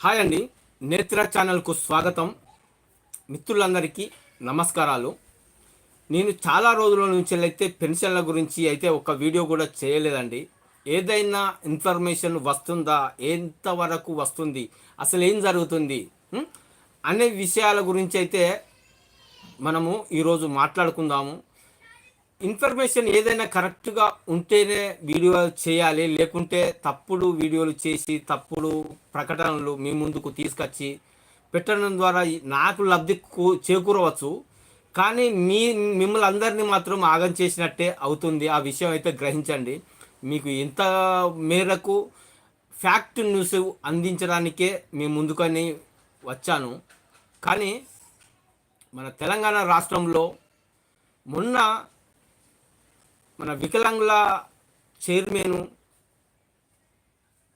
Hi అండి. నేత్ర ఛానల్కు స్వాగతం. మిత్రులందరికీ నమస్కారాలు. నేను చాలా రోజుల నుంచి అయితే పెన్షన్ల గురించి అయితే ఒక వీడియో కూడా చేయలేదండి. ఏదైనా ఇన్ఫర్మేషన్ వస్తుందా? ఎంతవరకు వస్తుంది? అసలు ఏం జరుగుతుంది అనే విషయాల గురించి అయితే మనము ఈరోజు మాట్లాడుకుందాము. ఇన్ఫర్మేషన్ ఏదైనా కరెక్ట్గా ఉంటేనే వీడియో చేయాలి లేకుంటే తప్పుడు వీడియోలు చేసి తప్పుడు ప్రకటనలు మీ ముందుకు తీసుకొచ్చి పెట్టడం ద్వారా నాకు లబ్ధి కూ- చేకూరవచ్చు. కానీ మీ మిమ్మల్ని అందరినీ మాత్రం ఆగం చేసినట్టే అవుతుంది. ఆ విషయం అయితే గ్రహించండి. మీకు ఇంత మేరకు ఫ్యాక్ట్ న్యూస్ అందించడానికే మీ ముందుకని వచ్చాను. కానీ మన తెలంగాణ రాష్ట్రంలో మొన్న మన వికలాంగుల చైర్మన్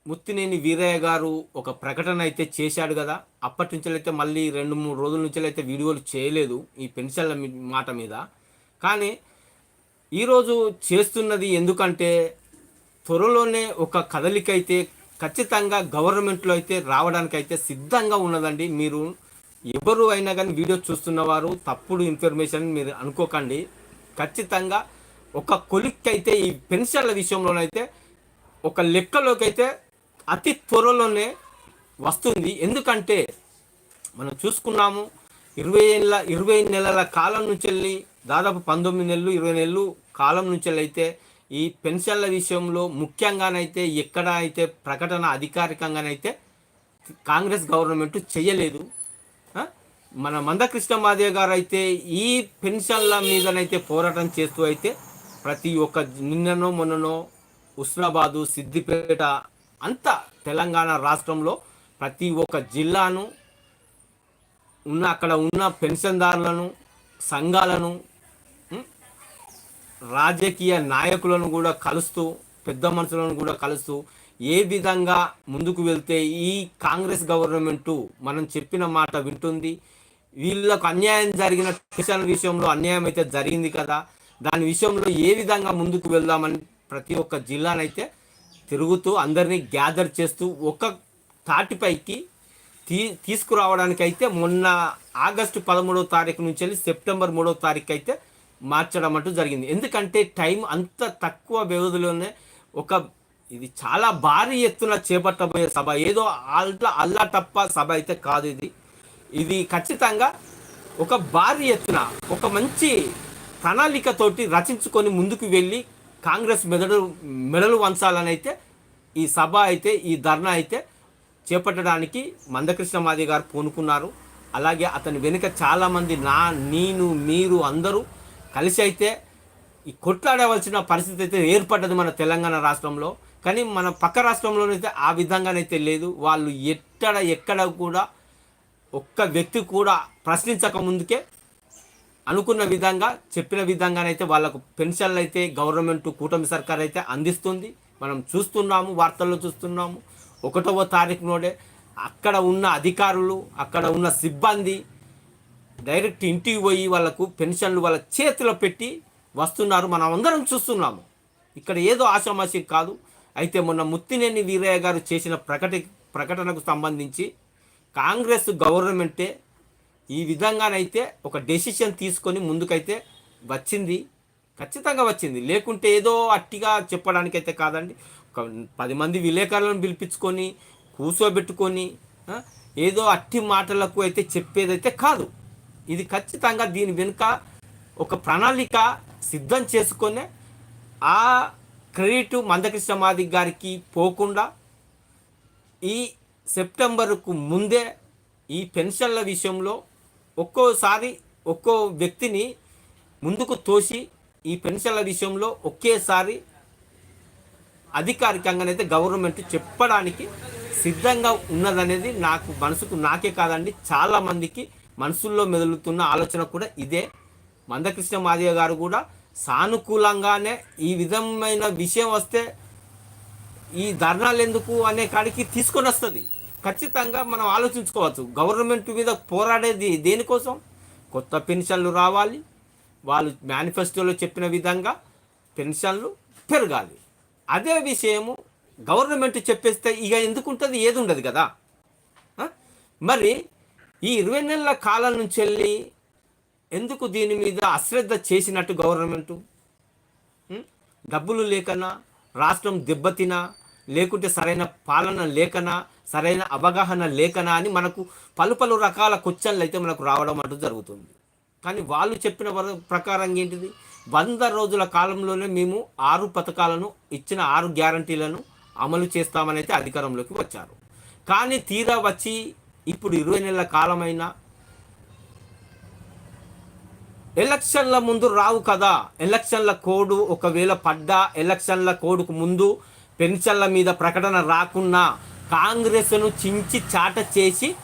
ముత్తినేని వీరయ్య గారు ఒక ప్రకటన అయితే చేశాడు కదా. అప్పటి నుంచి అయితే మళ్ళీ రెండు మూడు రోజుల నుంచి అయితే వీడియోలు చేయలేదు ఈ పెన్షన్ల మాట మీద. కానీ ఈరోజు చేస్తున్నది ఎందుకంటే త్వరలోనే ఒక కదలిక అయితే ఖచ్చితంగా గవర్నమెంట్లో అయితే రావడానికి అయితే సిద్ధంగా ఉన్నదండి. మీరు ఎవరు అయినా కానీ వీడియో చూస్తున్నవారు తప్పుడు ఇన్ఫర్మేషన్ మీరు అనుకోకండి. ఖచ్చితంగా ఒక కొలిక్ అయితే ఈ పెన్షన్ల విషయంలోనైతే ఒక లెక్కలోకి అయితే అతి త్వరలోనే వస్తుంది. ఎందుకంటే మనం చూసుకున్నాము ఇరవై ఏళ్ళ ఇరవై నెలల కాలం నుంచి వెళ్ళి దాదాపు పంతొమ్మిది నెలలు ఇరవై నెలలు కాలం నుంచి అయితే ఈ పెన్షన్ల విషయంలో ముఖ్యంగానైతే ఎక్కడ అయితే ప్రకటన అధికారికంగానైతే కాంగ్రెస్ గవర్నమెంట్ చేయలేదు మన మందకృష్ణ మాదే గారు అయితే ఈ పెన్షన్ల మీదనైతే పోరాటం చేస్తూ అయితే ప్రతి ఒక్క నిన్ననో మొన్ననో ఉస్నాబాదు సిద్దిపేట అంతా తెలంగాణ రాష్ట్రంలో ప్రతి ఒక్క జిల్లాను ఉన్న అక్కడ ఉన్న పెన్షన్దారులను సంఘాలను రాజకీయ నాయకులను కూడా కలుస్తూ పెద్ద మనుషులను కూడా కలుస్తూ ఏ విధంగా ముందుకు వెళ్తే ఈ కాంగ్రెస్ గవర్నమెంటు మనం చెప్పిన మాట వింటుంది. వీళ్ళకు అన్యాయం జరిగిన పెన్షన్ విషయంలో అన్యాయం అయితే జరిగింది కదా. దాని విషయంలో ఏ విధంగా ముందుకు వెళ్దామని ప్రతి ఒక్క జిల్లానైతే తిరుగుతూ అందరినీ గ్యాదర్ చేస్తూ ఒక తాటిపైకి తీ తీసుకురావడానికి అయితే మొన్న ఆగస్టు పదమూడవ తారీఖు నుంచి వెళ్ళి సెప్టెంబర్ మూడవ తారీఖు అయితే మార్చడం అంటూ జరిగింది. ఎందుకంటే టైం అంత తక్కువ వ్యవధిలోనే ఒక ఇది చాలా భారీ ఎత్తున చేపట్టబోయే సభ. ఏదో అల్లా అల్లా తప్ప సభ అయితే కాదు ఇది. ఇది ఖచ్చితంగా ఒక భారీ ఎత్తున ఒక మంచి ప్రణాళికతోటి రచించుకొని ముందుకు వెళ్ళి కాంగ్రెస్ మెదడు మెడలు వంచాలని అయితే ఈ సభ అయితే ఈ ధర్నా అయితే చేపట్టడానికి మందకృష్ణ మాది గారు పూనుకున్నారు. అలాగే అతని వెనుక చాలామంది నా నేను మీరు అందరూ కలిసి అయితే ఈ కొట్లాడవలసిన పరిస్థితి అయితే ఏర్పడ్డది మన తెలంగాణ రాష్ట్రంలో. కానీ మన పక్క రాష్ట్రంలోనైతే ఆ విధంగానైతే లేదు. వాళ్ళు ఎక్కడ ఎక్కడ కూడా ఒక్క వ్యక్తి కూడా ప్రశ్నించక ముందుకే అనుకున్న విధంగా చెప్పిన విధంగానైతే వాళ్ళకు పెన్షన్లు అయితే గవర్నమెంట్ కూటమి సర్కార్ అయితే అందిస్తుంది. మనం చూస్తున్నాము వార్తల్లో చూస్తున్నాము. ఒకటవ తారీఖు నోడే అక్కడ ఉన్న అధికారులు అక్కడ ఉన్న సిబ్బంది డైరెక్ట్ ఇంటికి పోయి వాళ్ళకు పెన్షన్లు వాళ్ళ చేతిలో పెట్టి వస్తున్నారు. మనం అందరం చూస్తున్నాము. ఇక్కడ ఏదో ఆశామాషి కాదు. అయితే మొన్న ముత్తినేని వీరయ్య గారు చేసిన ప్రకటి ప్రకటనకు సంబంధించి కాంగ్రెస్ గవర్నమెంటే ఈ విధంగానైతే ఒక డెసిషన్ తీసుకొని ముందుకైతే వచ్చింది. ఖచ్చితంగా వచ్చింది. లేకుంటే ఏదో అట్టిగా చెప్పడానికైతే కాదండి. ఒక పది మంది విలేకరులను పిలిపించుకొని కూర్చోబెట్టుకొని ఏదో అట్టి మాటలకు అయితే చెప్పేదైతే కాదు. ఇది ఖచ్చితంగా దీని వెనుక ఒక ప్రణాళిక సిద్ధం చేసుకొని ఆ క్రెడిట్ మందకృష్ణ మాది గారికి పోకుండా ఈ సెప్టెంబర్కు ముందే ఈ పెన్షన్ల విషయంలో ఒక్కోసారి ఒక్కో వ్యక్తిని ముందుకు తోసి ఈ పెన్షన్ల విషయంలో ఒకేసారి అధికారికంగానైతే గవర్నమెంట్ చెప్పడానికి సిద్ధంగా ఉన్నదనేది నాకు మనసుకు నాకే కాదండి. చాలామందికి మనసుల్లో మెదులుతున్న ఆలోచన కూడా ఇదే. మందకృష్ణ మాదిగ గారు కూడా సానుకూలంగానే ఈ విధమైన విషయం వస్తే ఈ ధర్నాలు ఎందుకు అనే కాడికి తీసుకొని వస్తుంది. ఖచ్చితంగా మనం ఆలోచించుకోవచ్చు. గవర్నమెంట్ మీద పోరాడేది దేనికోసం? కొత్త పెన్షన్లు రావాలి. వాళ్ళు మేనిఫెస్టోలో చెప్పిన విధంగా పెన్షన్లు పెరగాలి. అదే విషయము గవర్నమెంట్ చెప్పేస్తే ఇక ఎందుకు ఉంటుంది? ఏది ఉండదు కదా? మరి ఈ ఇరవై నెలల కాలం నుంచి వెళ్ళి ఎందుకు దీని మీద అశ్రద్ధ చేసినట్టు గవర్నమెంటు? డబ్బులు లేకనా? రాష్ట్రం దెబ్బతినా? లేకుంటే సరైన పాలన లేకనా సరైన అవగాహన లేకనా అని మనకు పలు పలు రకాల క్వశ్చన్లు అయితే మనకు రావడం అంటూ జరుగుతుంది. కానీ వాళ్ళు చెప్పిన వర- ప్రకారం ఏంటిది? వంద రోజుల కాలంలోనే మేము ఆరు పథకాలను ఇచ్చిన ఆరు గ్యారంటీలను అమలు చేస్తామని అయితే అధికారంలోకి వచ్చారు. కానీ తీరా వచ్చి ఇప్పుడు ఇరవై నెలల కాలమైనా ఎలక్షన్ల ముందు రావు కదా ఎలక్షన్ల కోడ్ ఒకవేళ పడ్డా ఎలక్షన్ల కోడ్కు ముందు పెన్షన్ల మీద ప్రకటన రాకున్నా కాంగ్రెస్ను చించి చాట చేసి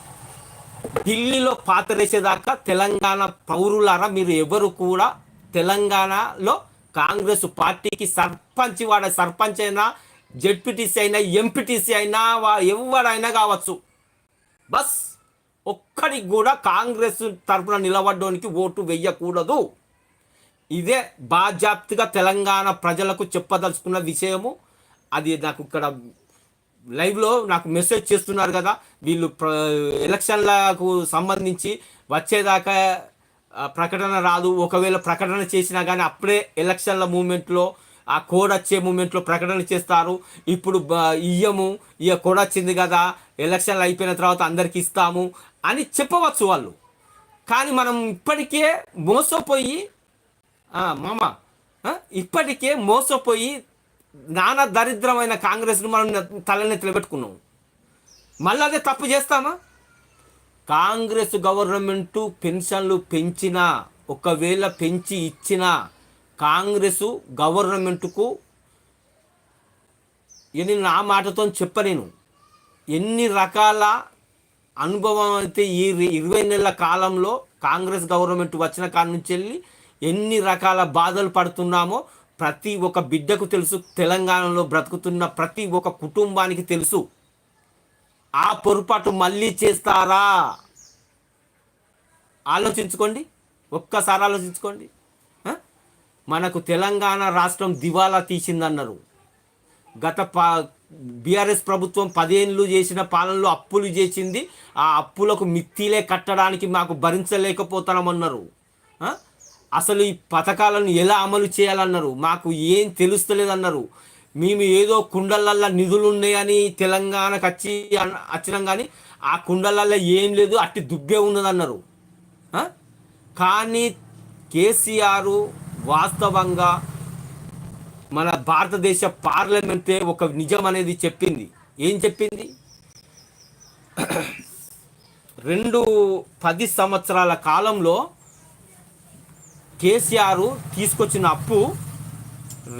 ఢిల్లీలో పాతరేసేదాకా తెలంగాణ పౌరులారా మీరు ఎవరు కూడా తెలంగాణలో కాంగ్రెస్ పార్టీకి సర్పంచ్ వాడ సర్పంచ్ అయినా జెడ్పీటీసీ అయినా ఎంపీటీసీ అయినా వా- ఎవడైనా కావచ్చు. బస్ ఒక్కడికి కూడా కాంగ్రెస్ తరపున నిలబడడానికి ఓటు వెయ్యకూడదు. ఇదే బాజాప్తిగా తెలంగాణ ప్రజలకు చెప్పదలుచుకున్న విషయము. అది నాకు ఇక్కడ లైవ్లో నాకు మెసేజ్ చేస్తున్నారు కదా. వీళ్ళు ప్ర ఎలక్షన్లకు సంబంధించి వచ్చేదాకా ప్రకటన రాదు. ఒకవేళ ప్రకటన చేసినా కానీ అప్పుడే ఎలక్షన్ల మూమెంట్లో ఆ కోడ్ వచ్చే మూమెంట్లో ప్రకటన చేస్తారు. ఇప్పుడు ఇయ్యము ఇక కోడ్ వచ్చింది కదా ఎలక్షన్లు అయిపోయిన తర్వాత అందరికి ఇస్తాము అని చెప్పవచ్చు వాళ్ళు. కానీ మనం ఇప్పటికే మోసపోయి మామ ఇప్పటికే మోసపోయి నానా దరిద్రమైన కాంగ్రెస్ను మనం తలనెత్తిలో పెట్టుకున్నాం మళ్ళీ అదే తప్పు చేస్తామా? కాంగ్రెస్ గవర్నమెంట్ పెన్షన్లు పెంచినా ఒకవేళ పెంచి ఇచ్చినా కాంగ్రెస్ గవర్నమెంట్కు ఇది నా మాటతో చెప్పలేను ఎన్ని రకాల అనుభవం అయితే ఈ ఇరవై నెలల కాలంలో కాంగ్రెస్ గవర్నమెంట్ వచ్చిన కాడ నుంచి వెళ్ళి ఎన్ని రకాల బాధలు పడుతున్నామో ప్రతి ఒక్క బిడ్డకు తెలుసు తెలంగాణలో బ్రతుకుతున్న ప్రతి ఒక్క కుటుంబానికి తెలుసు. ఆ పొరపాటు మళ్ళీ చేస్తారా? ఆలోచించుకోండి. ఒక్కసారి ఆలోచించుకోండి. మనకు తెలంగాణ రాష్ట్రం దివాలా తీసిందన్నారు. గత పా బీఆర్ఎస్ ప్రభుత్వం పదేళ్ళు చేసిన పాలనలో అప్పులు చేసింది. ఆ అప్పులకు మిత్తిలే కట్టడానికి మాకు భరించలేకపోతామన్నారు అసలు ఈ పథకాలను ఎలా అమలు చేయాలన్నారు? మాకు ఏం తెలుస్తలేదన్నారు. మేము ఏదో కుండలల్లో నిధులు ఉన్నాయని తెలంగాణకు వచ్చి వచ్చినాం కానీ ఆ కుండలల్లో ఏం లేదు అట్టి దుబ్బే ఉన్నదన్నారు. కానీ కేసీఆర్ వాస్తవంగా మన భారతదేశ పార్లమెంటే ఒక నిజం అనేది చెప్పింది. ఏం చెప్పింది? రెండు పది సంవత్సరాల కాలంలో కేసీఆర్ తీసుకొచ్చిన అప్పు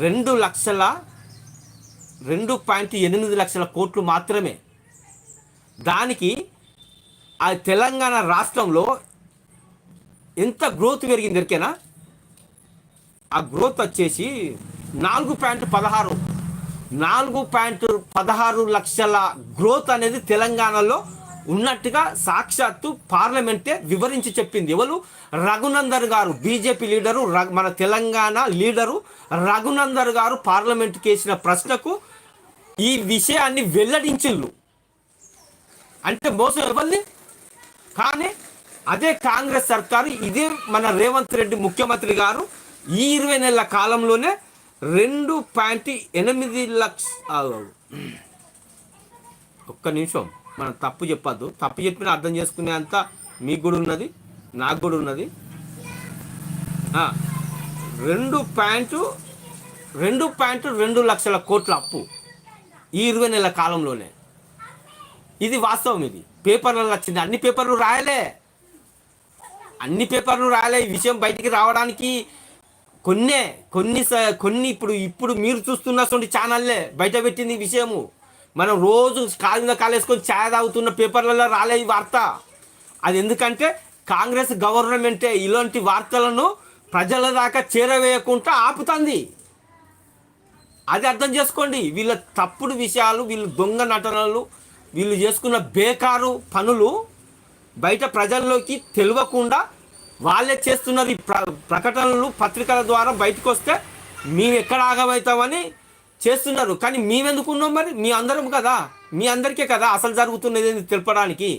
రెండు లక్షల రెండు పాయింట్ ఎనిమిది లక్షల కోట్లు మాత్రమే. దానికి ఆ తెలంగాణ రాష్ట్రంలో ఎంత గ్రోత్ పెరిగింది ఎరికేనా ఆ గ్రోత్ వచ్చేసి నాలుగు పాయింట్ పదహారు నాలుగు పాయింట్ పదహారు లక్షల గ్రోత్ అనేది తెలంగాణలో ఉన్నట్టుగా సాక్షాత్తు పార్లమెంటే వివరించి చెప్పింది. ఎవరు? రఘునందర్ గారు బీజేపీ లీడరు ర- మన తెలంగాణ లీడరు రఘునందర్ గారు పార్లమెంట్కి వేసిన ప్రశ్నకు ఈ విషయాన్ని వెల్లడించిళ్ళు. అంటే మోసం ఎవరిది కానీ అదే కాంగ్రెస్ సర్కారు ఇదే మన రేవంత్ రెడ్డి ముఖ్యమంత్రి గారు ఈ ఇరవై నెలల కాలంలోనే రెండు పాయింట్ ఎనిమిది లక్ష ఒక్క నిమిషం. మనం తప్పు చెప్పద్దు. తప్పు చెప్పినా అర్థం చేసుకునేంత మీకు కూడా ఉన్నది నాకు కూడా ఉన్నది. రెండు ప్యాంటు రెండు పాయింట్ రెండు లక్షల కోట్ల అప్పు ఈ ఇరవై నెలల కాలంలోనే. ఇది వాస్తవం ఇది. పేపర్లలో వచ్చింది. అన్ని పేపర్లు రాయలే. అన్ని పేపర్లు రాయలే. ఈ విషయం బయటికి రావడానికి కొన్నే కొన్ని కొన్ని ఇప్పుడు ఇప్పుడు మీరు చూస్తున్నటువంటి ఛానల్లే బయట పెట్టింది ఈ విషయము. మనం రోజు కాలు మీద కాలేసుకొని ఛాయ్ తాగుతున్న పేపర్లలో రాలే ఈ వార్త. అది ఎందుకంటే కాంగ్రెస్ గవర్నమెంటే ఇలాంటి వార్తలను ప్రజల దాకా చేరవేయకుండా ఆపుతుంది. అది అర్థం చేసుకోండి. వీళ్ళ తప్పుడు విషయాలు వీళ్ళు దొంగ నటనలు వీళ్ళు చేసుకున్న బేకారు పనులు బయట ప్రజల్లోకి తెలియకుండా వాళ్ళే చేస్తున్నది ప్ర ప్రకటనలు పత్రికల ద్వారా బయటకు వస్తే మేము ఎక్కడ ఆగమవుతామని చేస్తున్నారు. కానీ మేమెందుకు ఉన్నాం మరి? మీ అందరం కదా. మీ అందరికీ కదా అసలు జరుగుతున్నది ఏంది తెలపడానికి?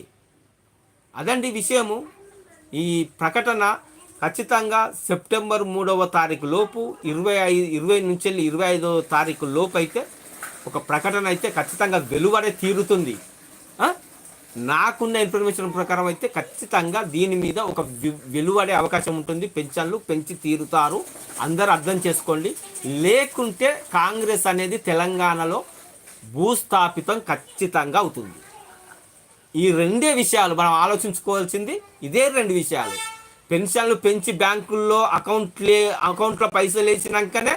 అదండి విషయము. ఈ ప్రకటన ఖచ్చితంగా సెప్టెంబర్ మూడవ తారీఖు లోపు ఇరవై ఐదు ఇరవై నుంచి వెళ్ళి ఇరవై ఐదవ తారీఖు లోపు అయితే ఒక ప్రకటన అయితే ఖచ్చితంగా వెలువడే తీరుతుంది. నాకున్న ఇన్ఫర్మేషన్ ప్రకారం అయితే ఖచ్చితంగా దీని మీద ఒక వి- వెలువడే అవకాశం ఉంటుంది. పెన్షన్లు పెంచి తీరుతారు. అందరూ అర్థం చేసుకోండి. లేకుంటే కాంగ్రెస్ అనేది తెలంగాణలో భూస్థాపితం ఖచ్చితంగా అవుతుంది. ఈ రెండే విషయాలు మనం ఆలోచించుకోవాల్సింది. ఇదే రెండు విషయాలు. పెన్షన్లు పెంచి బ్యాంకుల్లో అకౌంట్లే అకౌంట్లో పైసలు వేసినాకనే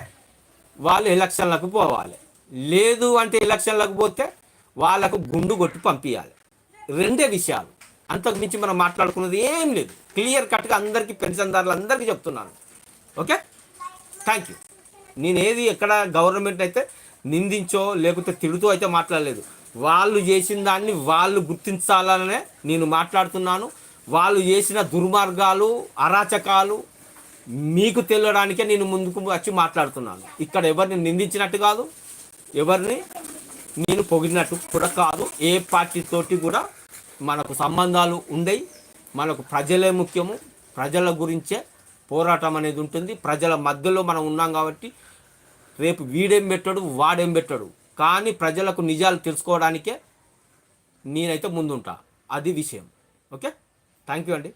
వాళ్ళు ఎలక్షన్లకు పోవాలి. లేదు అంటే ఎలక్షన్లకు పోతే వాళ్ళకు గుండు కొట్టి పంపించాలి రెండే విషయాలు. అంతకు మించి మనం మాట్లాడుకున్నది ఏం లేదు. క్లియర్ కట్గా అందరికీ పెన్షన్దారులు అందరికీ చెప్తున్నాను. ఓకే? Thank you. నేనేది ఎక్కడ గవర్నమెంట్ అయితే నిందించో లేకపోతే తిడుతూ అయితే మాట్లాడలేదు. వాళ్ళు చేసిన దాన్ని వాళ్ళు గుర్తించాలనే నేను మాట్లాడుతున్నాను. వాళ్ళు చేసిన దుర్మార్గాలు అరాచకాలు మీకు తెలియడానికే నేను ముందుకు వచ్చి మాట్లాడుతున్నాను. ఇక్కడ ఎవరిని నిందించినట్టు కాదు. ఎవరిని నేను పొగిడినట్టు కూడా కాదు. ఏ పార్టీతోటి కూడా మనకు సంబంధాలు ఉండయి. మనకు ప్రజలే ముఖ్యము. ప్రజల గురించే పోరాటం అనేది ఉంటుంది. ప్రజల మధ్యలో మనం ఉన్నాం కాబట్టి రేపు వీడేం పెట్టాడు వాడేం పెట్టాడు. కానీ ప్రజలకు నిజాలు తెలుసుకోవడానికే నేనైతే ముందుంటా. అది విషయం. ఓకే? థ్యాంక్ యూ అండి.